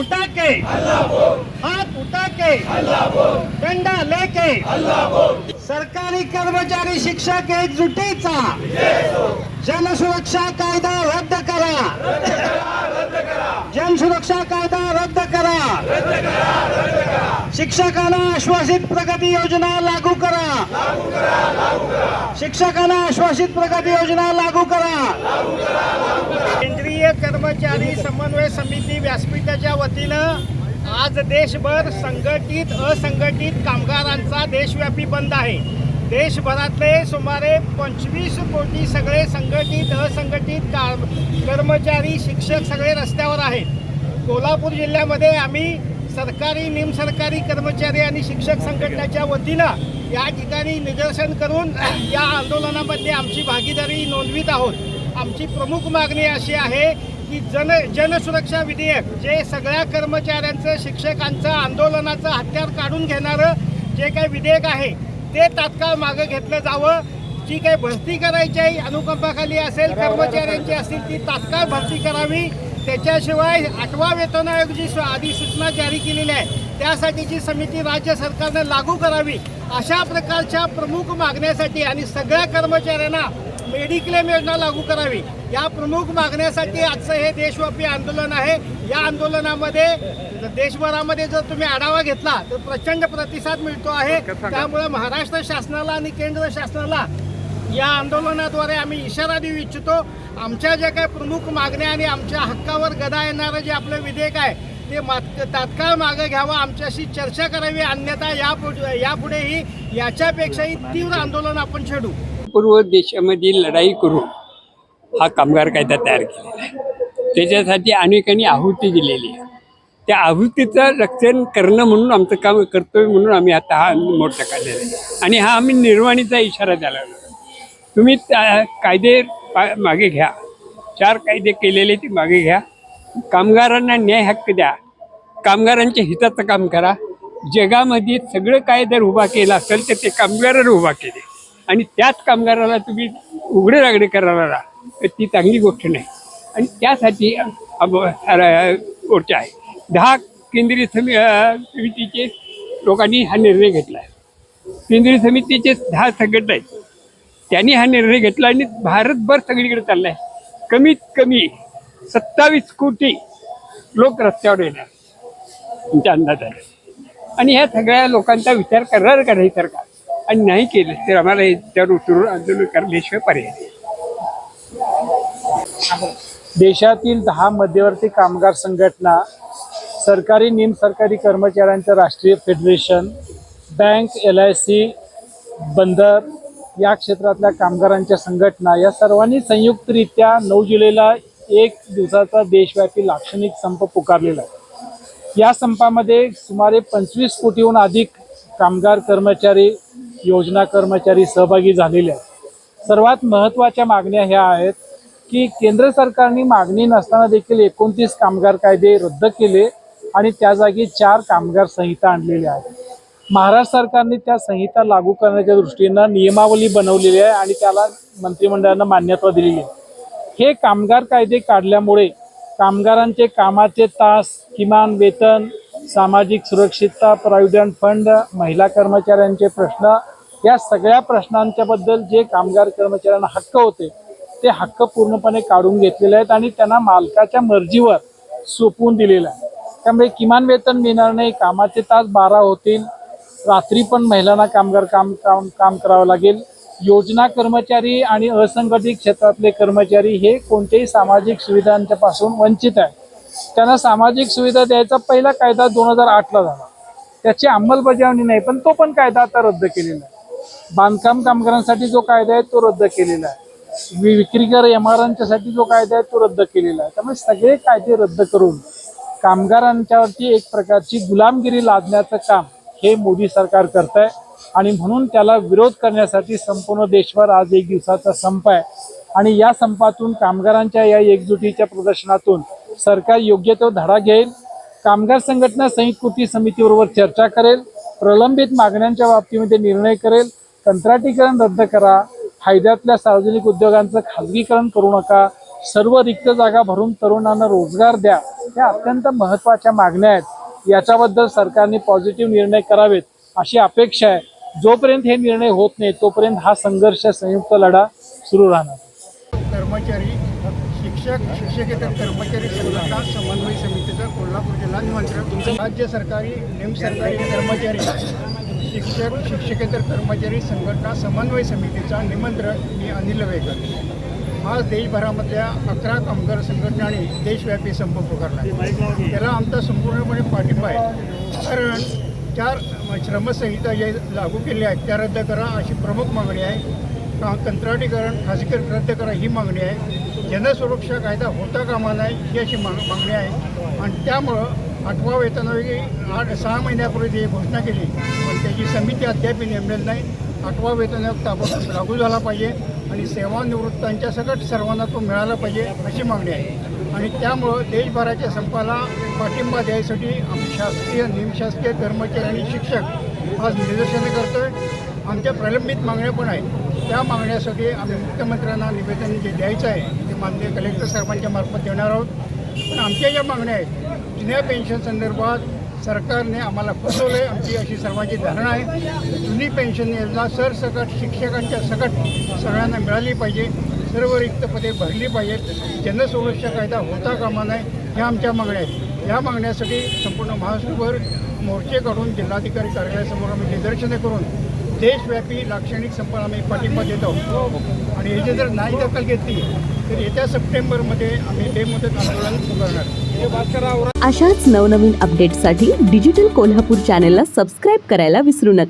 उठा के हाथ उठा के डंडा लेके। सरकारी कर्मचारी शिक्षक एकजुटीचा। जनसुरक्षा कायदा रद्द करा। जनसुरक्षा कायदा रद्द करा। शिक्षकांना आश्वासित प्रगती योजना लागू करा। शिक्षकांना आश्वासित प्रगती योजना लागू करा। कर्मचारी समन्वय समिती व्यासपीठाच्या वतीनं आज देशभर संघटित असंघटित कामगारांचा देशव्यापी बंद आहे. देशभरातले सुमारे पंचवीस कोटी सगळे संघटित असंघटित काम कर्मचारी शिक्षक सगळे रस्त्यावर आहेत. कोल्हापूर जिल्ह्यामध्ये आम्ही सरकारी निमसरकारी कर्मचारी आणि शिक्षक संघटनेच्या वतीनं या ठिकाणी निदर्शन करून या आंदोलनामध्ये आमची भागीदारी नोंदवित आहोत. आमची प्रमुख मागणी अशी आहे की जन जनसुरक्षा विधेयक जे सगळ्या कर्मचाऱ्यांचं शिक्षकांचं आंदोलनाचं हत्यार काढून घेणारं जे काही विधेयक आहे ते तात्काळ मागं घेतलं जावं. जी काही भरती करायची आहे अनुकंपाखाली असेल कर्मचाऱ्यांची असतील ती तात्काळ भरती करावी. त्याच्याशिवाय आठवा वेतन आयोग जी अधिसूचना जारी केलेली आहे. त्यासाठीची समिती राज्य सरकारनं लागू करावी अशा प्रकारच्या प्रमुख मागण्यासाठी आणि सगळ्या कर्मचाऱ्यांना मेडिक्लेम योजना लागू करावी. या प्रमुख मागण्यासाठी आजचं हे देशव्यापी आंदोलन आहे. या आंदोलनामध्ये देशभरामध्ये जर तुम्ही आढावा घेतला तर प्रचंड प्रतिसाद मिळतो आहे. त्यामुळे महाराष्ट्र शासनाला आणि केंद्र शासनाला या आंदोलनाद्वारे आम्ही इशारा देऊ इच्छितो. आमच्या ज्या काही प्रमुख मागण्या आणि आमच्या हक्कावर गदा येणारं जे आपलं विधेयक आहे ते मात तात्काळ मागं घ्यावं. आमच्याशी चर्चा करावी अन्यथा या यापुढेही याच्यापेक्षाही तीव्र आंदोलन आपण छेडू. पूर्व देशामध्ये लढाई करून हा कामगार कायदा तयार केलेला आहे. त्याच्यासाठी अनेकांनी आहुती दिलेली आहे. त्या आहुतीचं रक्षण करणं म्हणून आमचं काम कर्तव्य म्हणून आम्ही आता हा मोर्चा काढलेला आहे. आणि हा आम्ही निर्वाणीचा इशारा द्यायला तुम्ही त्या कायदे पा- मागे घ्या. चार कायदे केलेले ते मागे घ्या. कामगारांना न्याय हक्क द्या. कामगारांच्या हिताचं काम करा. जगामध्ये सगळं काय जर उभा केलं असेल तर ते कामगारांना उभा केले. आणि त्याच कामगाराला तुम्ही उघडे रागडे करायला तर ती चांगली गोष्ट नाही. आणि त्यासाठी अब- आहे. दहा केंद्रीय समि समितीचे लोकांनी हा निर्णय घेतला आहे केंद्रीय समितीचे दहा संघटना आहेत. त्यांनी हा निर्णय घेतला आणि भारतभर सगळीकडे चाललाय. कमीत कमी सत्तावीस कोटी लोक रस्त्यावर येणार तुमच्या अंदाज आहे आणि ह्या सगळ्या लोकांचा विचार करणार का नाही सरकार आणि नाही केलं तर आम्हाला याच्यावर उतरून आंदोलन करण्याशिवाय पर्याय नाही. देशातील दहा मध्यवर्ती कामगार संघटना सरकारी निमसरकारी कर्मचाऱ्यांचं राष्ट्रीय federation bank L I C बंदर या क्षेत्रातल्या कामगारांच्या संघटना या सर्वांनी संयुक्तरित्या नऊ जुलैला एक दिवसाचा देशव्यापी लाक्षणिक संप पुकारलेला आहे. या संपामध्ये सुमारे पंचवीस कोटीहून अधिक कामगार कर्मचारी योजना कर्मचारी सहभागी झालेले आहेत. सर्वात महत्त्वाच्या मागण्या ह्या आहेत की केंद्र सरकारने मागणी नसताना देखील एकोणतीस कामगार कायदे रद्द केले आणि त्या जागी चार कामगार संहिता आणलेल्या आहेत. महाराष्ट्र सरकारने त्या संहिता लागू करण्याच्या दृष्टीनं नियमावली बनवलेली आहे आणि त्याला मंत्रिमंडळानं मान्यता दिलेली आहे. हे कामगार कायदे काढल्यामुळे कामगारांचे कामाचे तास किमान वेतन सामाजिक सुरक्षितता प्रॉव्हिडंट फंड महिला कर्मचाऱ्यांचे प्रश्न या सगळ्या प्रश्नांच्याबद्दल जे कामगार कर्मचाऱ्यांना हक्क होते ते हक्क पूर्णपणे काढून घेतलेले आहेत आणि त्यांना मालकाच्या मर्जीवर सोपवून दिलेलं आहे. त्यामुळे किमान वेतन मिळणार नाही कामाचे तास बारा होतील रात्री पण महिलांना कामगार काम काम काम करावं लागेल. योजना कर्मचारी आणि असंघटित क्षेत्रातले कर्मचारी हे कोणत्याही सामाजिक सुविधांच्यापासून वंचित आहे त्यांना सामाजिक सुविधा द्यायचा पहिला कायदा दोन हजार आठला झाला. त्याची अंमलबजावणी नाही पण तो पण कायदा आता रद्द केलेला आहे. बांधकाम कामगारांसाठी जो कायदा आहे तो रद्द केलेला आहे. विक्रीकर एम आर यांच्यासाठी जो कायदा आहे तो रद्द केलेला आहे. त्यामुळे सगळे कायदे रद्द करून कामगारांच्यावरती एक प्रकारची गुलामगिरी लादण्याचं काम हे मोदी सरकार करत आहे आणि म्हणून त्याला विरोध करण्यासाठी संपूर्ण देशभर आज एक दिवसाचा संप आहे. आणि या संपातून कामगारांच्या या एकजुटीच्या प्रदर्शनातून सरकार योग्य तो धडा घेईल. कामगार संघटना संयुक्त कृती समितीबरोबर चर्चा करेल. प्रलंबित मागण्यांच्या बाबतीमध्ये निर्णय करेल. कंत्राटीकरण रद्द करा. फायद्यातल्या सार्वजनिक उद्योगांचं खाजगीकरण करू नका. सर्व रिक्त जागा भरून तरुणांना रोजगार द्या. या अत्यंत महत्त्वाच्या मागण्या आहेत. याच्याबद्दल सरकारने पॉझिटिव्ह निर्णय करावेत अशी अपेक्षा आहे. जोपर्यंत हे निर्णय होत नाही तोपर्यंत हा संघर्ष संयुक्त लढा सुरू राहणार कर्मचारी शिक्षक शिक्षकेतर कर्मचारी संघटना समन्वय समितीचं कोल्हापूर जिल्हा निमंत्रण. तुमचं राज्य सरकारी निमसरकारी कर्मचारी शिक्षक शिक्षकेतर कर्मचारी संघटना समन्वय समितीचा निमंत्रण मी अनिल वेकर आज देशभरामधल्या अकरा कामगार संघटनांनी देशव्यापी संप पुकारला. आहे. त्याला आमचा संपूर्णपणे चार श्रमसंहिता जे लागू केल्या आहेत त्या रद्द करा अशी प्रमुख मागणी आहे. का कंत्राटीकरण खाजगीकरण रद्द करा ही मागणी आहे. जनसुरक्षा कायदा होता कामा नाही ही अशी माग मागणी आहे. आणि त्यामुळं आठवा वेतन आठ सहा महिन्यापूर्वी जी घोषणा केली पण त्याची समिती अद्याप नेमलेली नाही. आठवा वेतन आयोग ताबडतोब लागू झाला पाहिजे आणि सेवानिवृत्तांच्या सकट सर्वांना तो मिळाला पाहिजे अशी मागणी आहे. आणि त्यामुळं देशभराच्या संपाला पाठिंबा द्यायसाठी आम्ही शासकीय निमशासकीय कर्मचारी आणि शिक्षक आज निदर्शनं करतोय. आमच्या प्रलंबित मागण्या पण आहेत. त्या मागण्यासाठी आम्ही मुख्यमंत्र्यांना निवेदन जे द्यायचं आहे ते माननीय कलेक्टर साहेबांच्या मार्फत देणार आहोत. पण आमच्या ज्या मागण्या आहेत जुन्या पेन्शन संदर्भात सरकारने आम्हाला फसवलं आहे आमची अशी सर्वांची धारणा आहे. जुनी पेन्शन योजना सरसकट शिक्षकांच्या सकट सगळ्यांना मिळाली पाहिजे. सर्व रिक्त पदे भरली पाहिजेत. जनसुरक्षा कायदा होता कामा नये ह्या आमच्या मागण्या आहेत. या मागण्यासाठी संपूर्ण महाराष्ट्रभर मोर्चे काढून जिल्हाधिकारी कार्यालयासमोर आम्ही निदर्शने करून देशव्यापी लाक्षणिक संपाला आम्ही पाठिंबा देत. आहोत आणि याची जर नाही दखल घेतली तर येत्या सप्टेंबरमध्ये आम्ही बेमुदत आंदोलन पुकारणार. अशाच नवनवीन अपडेट्ससाठी डिजिटल कोल्हापूर चॅनेलला सबस्क्राईब करायला विसरू नका.